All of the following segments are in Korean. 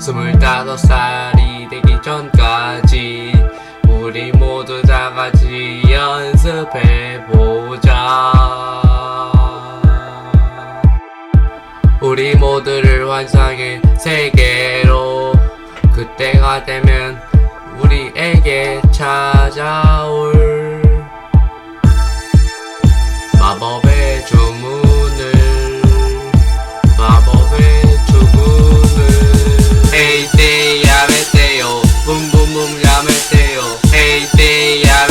스물다섯 살이 되기 전까지 우리 모두 다 같이 연습해 우리 모두를 환상의 세계로 그때가 되면 우리에게 찾아올 마법의 주문을 마법의 주문을. 헤이 데이 야메떼요. 붐붐붐 야메떼요. 헤이 데이 야.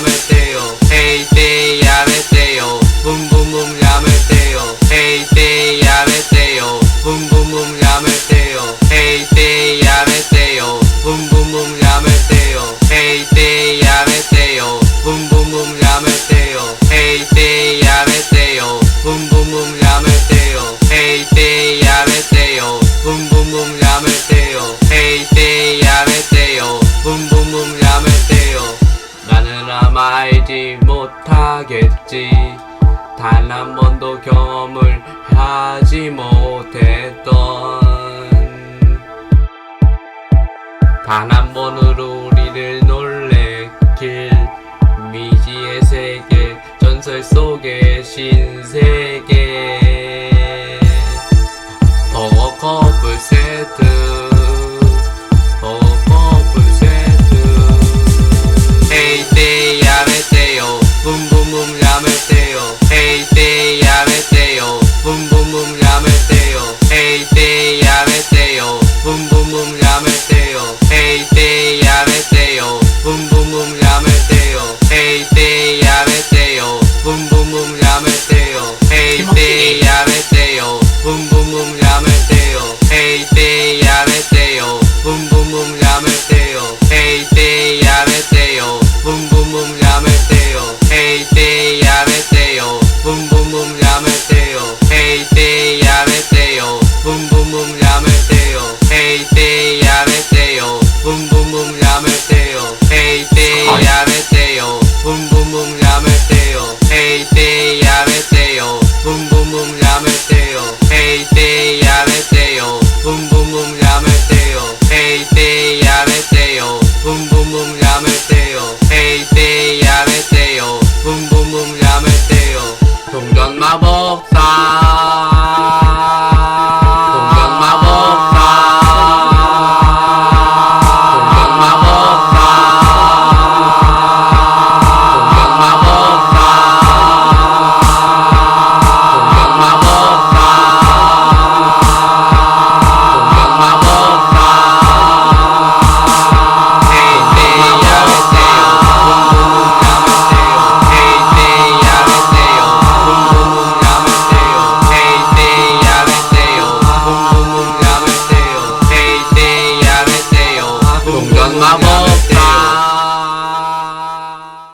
meteo, hey te ya meteo, boom boom boom ya meteo, hey te ya meteo, boom boom boom ya meteo, hey te ya meteo, boom boom boom ya meteo, hey te ya meteo, boom boom boom ya meteo, hey te ya meteo, boom boom boom ya meteo, hey te ya meteo, boom boom boom ya 하겠지. 단 한 번도 경험을 하지 못했던. 단 한 번으로 우리를 놀래킬 미지의 세계 전설 속의 신세계. ella vestida. 잠을 때요. 헤이 베이 야을 때요. 붐붐붐 잠을 때요. 동전 마법